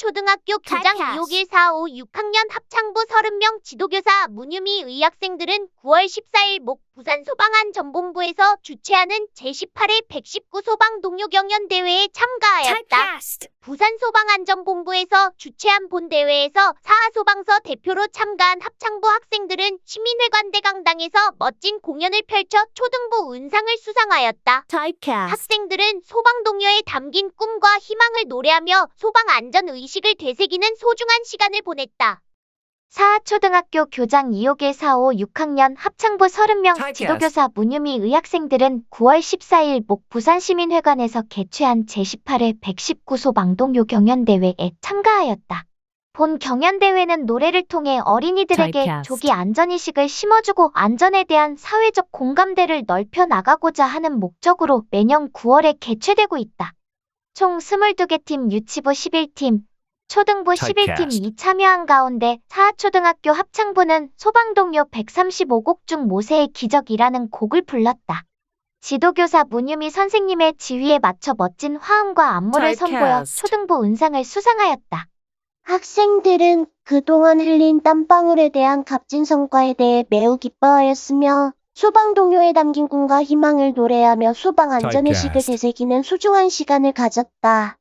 사하초등학교 교장 Typecast. 251 4 5 6학년 합창부 30명 지도교사 문유미 의학생들은 9월 14일 목 부산 소방안 전본부에서 주최하는 제18회 119 소방 동료 경연 대회에 참가하였다. Typecast. 부산 소방안전본부에서 주최한 본 대회에서 사하소방서 대표로 참가한 합창부 학생들은 시민회관 대 강당에서 멋진 공연을 펼쳐 초등부 은상을 수상하였다. 학생들은 소방 동료에 담긴 꿈과 희망을 노래하며 소방 안전 의식을 되새기는 소중한 시간을 보냈다. 사하초등학교 교장 251 45 6학년 합창부 30명 Typecast. 지도교사 문유미 의학생들은 9월 14일 목 부산시민회관에서 개최한 제18회 119 소방동요 경연대회에 참가하였다. 본 경연대회는 노래를 통해 어린이들에게. 조기 안전의식을 심어주고 안전에 대한 사회적 공감대를 넓혀 나가고자 하는 목적으로 매년 9월에 개최되고 있다. 총 22개 팀 유치부 11팀, 초등부 11팀이 Typecast. 참여한 가운데 사하초등학교 합창부는 소방동요 135곡 중 모세의 기적이라는 곡을 불렀다. 지도교사 문유미 선생님의 지휘에 맞춰 멋진 화음과 안무를 선보여. 초등부 은상을 수상하였다. 학생들은 그동안 흘린 땀방울에 대한 값진 성과에 대해 매우 기뻐하였으며 소방 동요에 담긴 꿈과 희망을 노래하며 소방 안전의식을. 되새기는 소중한 시간을 가졌다.